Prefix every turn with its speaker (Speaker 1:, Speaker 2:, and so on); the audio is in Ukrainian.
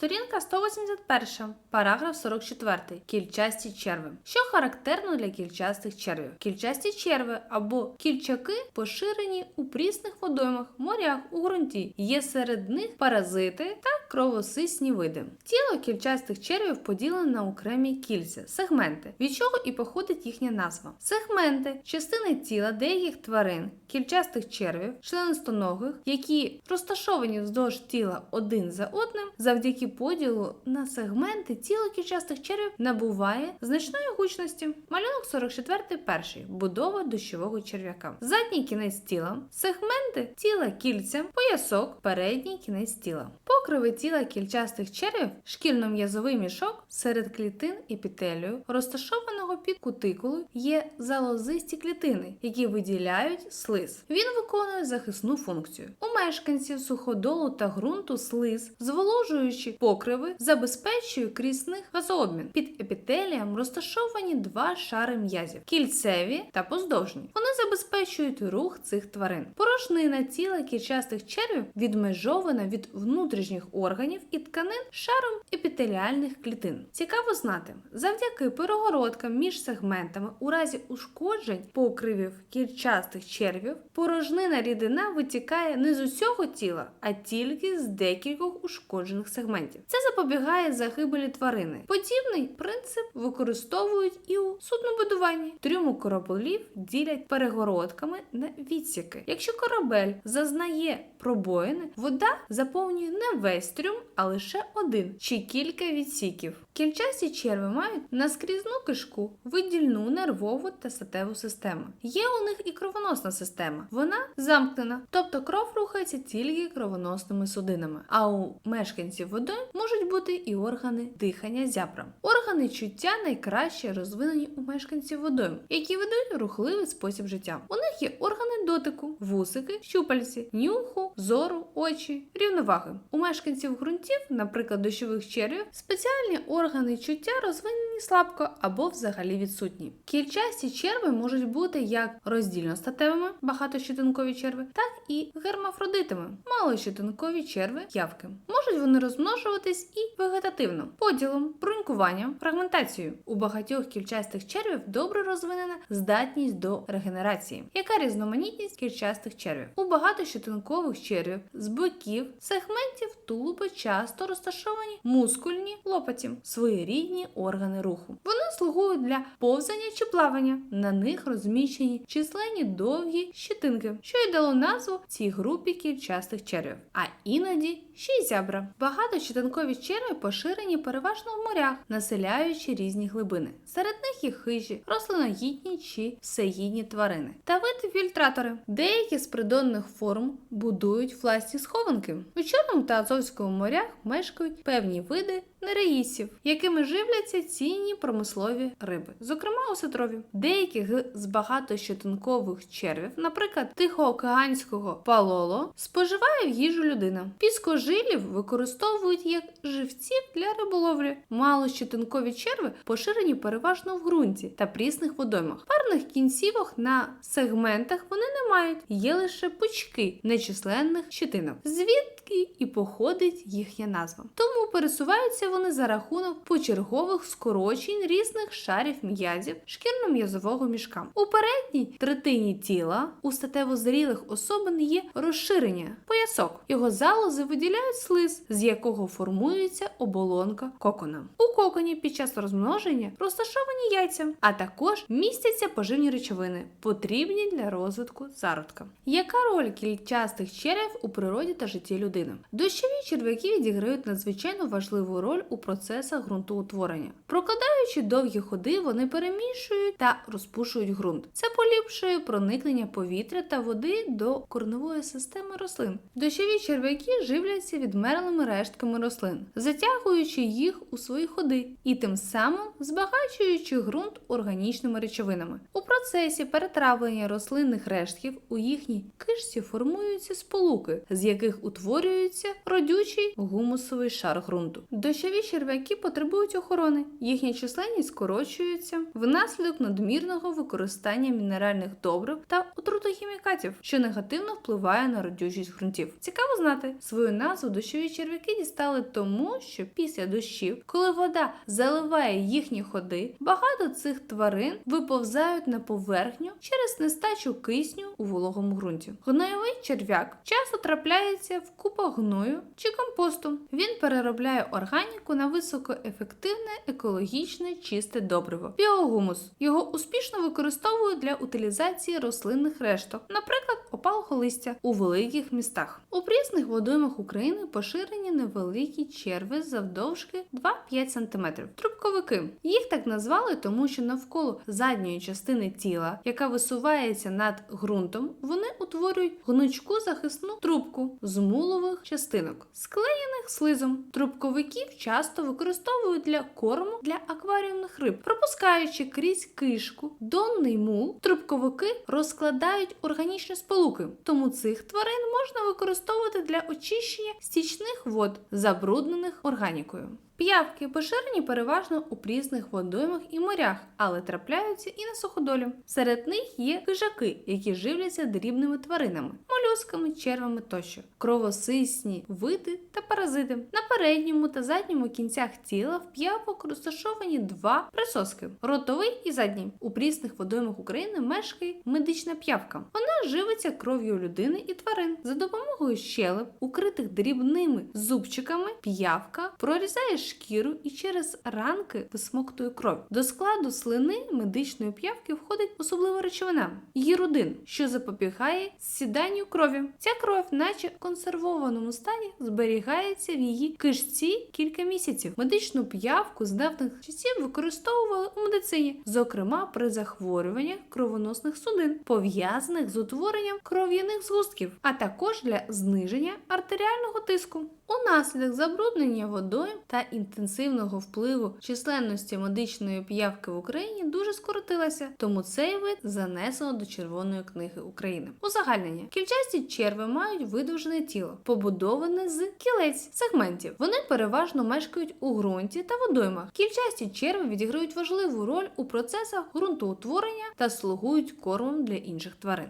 Speaker 1: Сторінка 181, параграф 44. Кільчасті черви. Що характерно для кільчастих червів? Кільчасті черви або кільчаки поширені у прісних водоймах, морях, у ґрунті. Є серед них паразити та кровосисні види. Тіло кільчастих червів поділене на окремі кільця, сегменти, від чого і походить їхня назва. Сегменти частини тіла деяких тварин, кільчастих червів, членистоногих, які розташовані вздовж тіла один за одним, завдяки поділу на сегменти тіло кільчастих червів набуває значної гучності. Малюнок 44 перший будова дощового черв'яка. Задній кінець тіла, сегменти тіла кільця, поясок, передній кінець тіла. Покриви тіла кільчастих червів, шкільно-м'язовий мішок серед клітин епітелію, розташованого під кутикулою, є залозисті клітини, які виділяють слиз. Він виконує захисну функцію. У мешканців суходолу та ґрунту слиз, зволожуючи покриви, забезпечує крісних газообмін. Під епітелієм розташовані два шари м'язів кільцеві та поздовжні. Вони забезпечують рух цих тварин. Порожнина тіла кільчастих червів відмежована від внутрішніх органів і тканин шаром епітеліальних клітин. Цікаво знати, завдяки перегородкам між сегментами у разі ушкоджень покривів кільчастих червів, порожнина рідина витікає не з усього тіла, а тільки з декількох ушкоджених сегментів. Це запобігає загибелі тварини. Подібний принцип використовують і у суднобудуванні. Трюму кораблів ділять перегородками на відсіки. Якщо корабель зазнає пробоїни, вода заповнює не весь трюм, а лише один чи кілька відсіків. Кільчасті черви мають наскрізну кишку, видільну нервову та статеву систему. Є у них і кровоносна система. Вона замкнена, тобто кров рухається тільки кровоносними судинами. А у мешканців водойм можуть бути і органи дихання зябра. Органи чуття найкраще розвинені у мешканців водойм, які ведуть рухливий спосіб життя. У них є органи дотику, вусики, щупальці, нюху, зору, очі, рівноваги. У мешканців ґрунтів, наприклад, дощових червів, спеціальні органи чуття розвинені слабко або взагалі відсутні. Кільчасті черви можуть бути як роздільно-статевими, багатощитинкові черви, так і гермафродитами, малощитинкові черви, явки. Можуть вони розмножуватись і вегетативно, поділом, брунькуванням, фрагментацією. У багатьох кільчастих червів добре розвинена здатність до регенерації. Яка різноманітність кільчастих червів? У багатощитинкових червів з боків сегментів тулуба часто розташовані мускульні лопаті, своєрідні органи руху. Вони слугують для повзання чи плавання. На них розміщені численні довгі щитинки, що й дало назву цій групі кільчастих червів, а іноді ще й зябра. Багатощитинкові черви поширені переважно в морях, населяючи різні глибини. Серед них є хижі, рослиноїдні чи всеїдні тварини та види фільтратори. Деякі з придонних форм будують власні схованки. У Чорному та Азовському морях мешкають певні види нереїсів, якими живляться цінні промислові риби, зокрема осетрові. Деяких з багатощетинкових червів, наприклад, тихоокеанського палоло, споживає в їжу людина. Піскожилів використовують як живців для риболовлі. Малощетинкові черви поширені переважно в ґрунті та прісних водоймах. Парних кінцівок на сегментах вони не мають, є лише пучки нечисленних щитинок. Звідки і походить їхня назва. Тому пересуваються вони за рахунок почергових скорочень різних шарів м'язів шкірно-м'язового мішка. У передній третині тіла у статево зрілих особин є розширення поясок. Його залози виділяють слиз, з якого формується оболонка кокона. У коконі під час розмноження розташовані яйця, а також містяться поживні речовини, потрібні для розвитку зародка. Яка роль кільчастих червів у природі та житті людини? Дощові черв'яки відіграють надзвичайно важливу роль у процесах ґрунтоутворення. Прокладаючи довгі ходи, вони перемішують та розпушують ґрунт. Це поліпшує проникнення повітря та води до корневої системи рослин. Дощові черв'яки живляться відмерлими рештками рослин, затягуючи їх у свої ходи і тим самим збагачуючи ґрунт органічними речовинами. У процесі перетравлення рослинних рештків у їхній кишці формуються сполуки, з яких утворюється родючий гумусовий шар ґрунту. Дощові черв'яки потребують охорони. Їхня численність скорочується внаслідок надмірного використання мінеральних добрив та отрутохімікатів, що негативно впливає на родючість ґрунтів. Цікаво знати, свою назву дощові черв'яки дістали тому, що після дощів, коли вода заливає їхні ходи, багато цих тварин виповзають на поверхню через нестачу кисню у вологому ґрунті. Гноєвий черв'як часто трапляється в купах гною чи компосту. Він переробляє органіку на високоефективне, екологічне, чисте добриво біогумус. Його успішно використовують для утилізації рослинних решток, наприклад, опалого листя у великих містах. У прісних водоймах України поширені невеликі черви завдовжки 2-5 см. Трубковики. Їх так назвали, тому що навколо задньої частини тіла, яка висувається над ґрунтом, вони утворюють гнучку захисну трубку з мулових частинок, склеєних слизом. Трубковиків часто використовують для корму для акваріумних риб, пропускаючи крізь кишку донний мул, трубковики розкладають органічні сполуки, тому цих тварин можна використовувати для очищення стічних вод, забруднених органікою. П'явки поширені переважно у прісних водоймах і морях, але трапляються і на суходолі. Серед них є хижаки, які живляться дрібними тваринами, молюсками, червами тощо, кровосисні види та паразити. На передньому та задньому кінцях тіла в п'явок розташовані два присоски: ротовий і задній. У прісних водоймах України мешкає медична п'явка. Вона живиться кров'ю людини і тварин. За допомогою щелеп, укритих дрібними зубчиками, п'явка прорізає шкіру і через ранки висмоктує кров. До складу слини медичної п'явки входить особлива речовина гірудин, що запобігає сіданню крові. Ця кров, наче в консервованому стані, зберігається в її кишці кілька місяців. Медичну п'явку з давних часів використовували у медицині, зокрема при захворюваннях кровоносних судин, пов'язаних з утворенням кров'яних згустків, а також для зниження артеріального тиску. Унаслідок забруднення водою та інтенсивного впливу численності медичної п'явки в Україні дуже скоротилася, тому цей вид занесено до Червоної книги України. Узагальнення кільчасті черви мають видовжене тіло, побудоване з кілець сегментів. Вони переважно мешкають у ґрунті та водоймах. Кільчасті черви відіграють важливу роль у процесах ґрунтоутворення та слугують кормом для інших тварин.